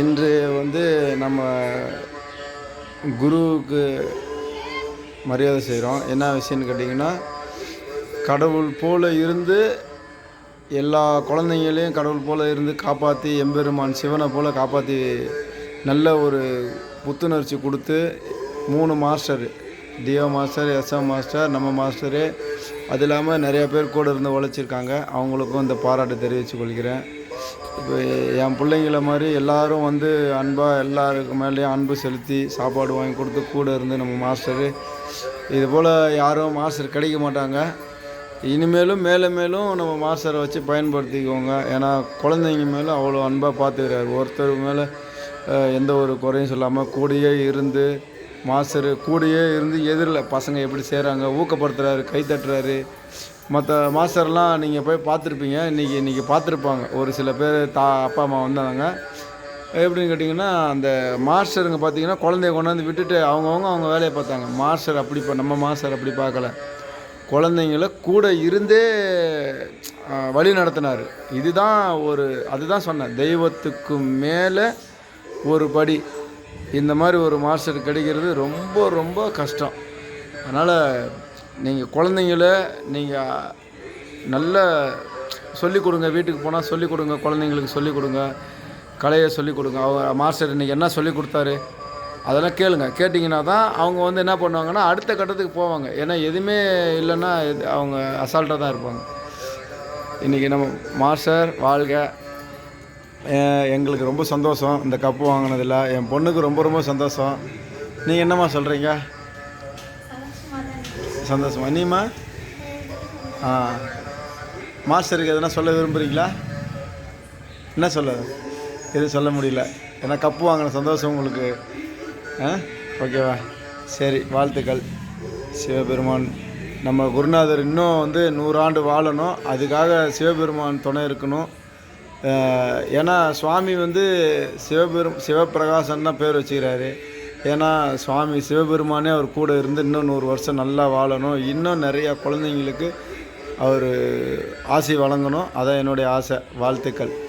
இன்று வந்து நம்ம குருவுக்கு மரியாதை செய்கிறோம். என்ன விஷயம்னு கேட்டிங்கன்னா கடவுள் போல் இருந்து எல்லா குழந்தைங்களையும் கடவுள் போல் இருந்து காப்பாற்றி எம்பெருமான் சிவனை போல் காப்பாற்றி நல்ல ஒரு புத்துணர்ச்சி கொடுத்து மூணு master DO master SM master நம்ம மாஸ்டரு அது இல்லாமல் நிறையா பேர் கூட இருந்து உழைச்சிருக்காங்க. அவங்களுக்கும் இந்த பாராட்டு தெரிவித்துக் கொள்கிறேன். இப்போ என் பிள்ளைங்கள மாதிரி எல்லோரும் வந்து அன்பாக எல்லாருக்கு மேலேயும் அன்பு செலுத்தி சாப்பாடு வாங்கி கொடுத்து கூட இருந்து நம்ம மாஸ்டரு. இது போல் யாரும் மாஸ்டர் கிடைக்க மாட்டாங்க. இனிமேலும் மேலும் மேலும் நம்ம மாஸ்டரை வச்சு பயன்படுத்திக்கோங்க. ஏன்னா குழந்தைங்க மேலே அவ்வளோ அன்பாக பார்த்துக்கிறாரு ஒருத்தர் மேலே எந்த ஒரு குறையும் சொல்லாமல் கூடயே இருந்து மாஸ்டர் கூடயே இருந்து எதிரில் பசங்க எப்படி செய்கிறாங்க ஊக்கப்படுத்துகிறாரு கை தட்டுறாரு மற்ற மாஸ்டர்லாம் நீங்கள் போய் பார்த்துருப்பீங்க. இன்றைக்கி இன்றைக்கி பார்த்துருப்பாங்க. ஒரு சில பேர் தா அப்பா அம்மா வந்தாங்க. எப்படின்னு கேட்டிங்கன்னா அந்த மாஸ்டருங்க பார்த்தீங்கன்னா குழந்தைய கொண்டாந்து விட்டுட்டு அவங்கவுங்க அவங்க வேலையை பார்த்தாங்க. மாஸ்டர் அப்படி இப்போ நம்ம மாஸ்டர் அப்படி பார்க்கல. குழந்தைங்கள கூட இருந்தே வழி நடத்தினார். இதுதான் ஒரு அதுதான் சொன்னேன். தெய்வத்துக்கு மேலே ஒரு படி. இந்த மாதிரி ஒரு மாஸ்டர் கிடைக்கிறது ரொம்ப ரொம்ப கஷ்டம். அதனால் நீங்கள் குழந்தைங்கள நீங்கள் நல்ல சொல்லிக் கொடுங்க வீட்டுக்கு போனால் சொல்லிக் கொடுங்க குழந்தைங்களுக்கு சொல்லிக் கொடுங்க கலையை சொல்லிக் கொடுங்க. அவங்க மாஸ்டர் இன்றைக்கி என்ன சொல்லிக் கொடுத்தாரு? அதெல்லாம் கேளுங்க. கேட்டிங்கன்னா தான் அவங்க வந்து என்ன பண்ணுவாங்கன்னா அடுத்த கட்டத்துக்கு போவாங்க. ஏன்னா எதுவுமே இல்லைன்னா இது அவங்க அசால்ட்டாக தான் இருப்பாங்க. இன்றைக்கி நம்ம மாஸ்டர் வாழ்க. எங்களுக்கு ரொம்ப சந்தோஷம். இந்த கப்பு வாங்கினதில். என் பொண்ணுக்கு ரொம்ப ரொம்ப சந்தோஷம். நீங்கள் என்னம்மா சொல்கிறீங்க சந்தோஷமா. நீமா ஆ. மாஸ்டருக்கு எதனா சொல்ல விரும்புகிறீங்களா என்ன சொல்ல? எதுவும் சொல்ல முடியல. ஏன்னா கப்பு வாங்கின சந்தோஷம் உங்களுக்கு. ஆ? ஓகேவா? சரி வாழ்த்துக்கள். சிவபெருமான் நம்ம குருநாதர் இன்னும் வந்து நூறாண்டு வாழணும். அதுக்காக சிவபெருமான் துணை இருக்கணும். ஏன்னா சுவாமி வந்து சிவபெரும் சிவபிரகாசன் தான் பேர் வச்சுக்கிறாரு. ஏன்னா சுவாமி சிவபெருமானே அவர் கூட இருந்து இன்னும் நூறு வருஷம் நல்லா வாழணும். இன்னும் நிறையா குழந்தைங்களுக்கு அவர் ஆசை வழங்கணும். அதான் என்னுடைய ஆசை வாழ்த்துக்கள்.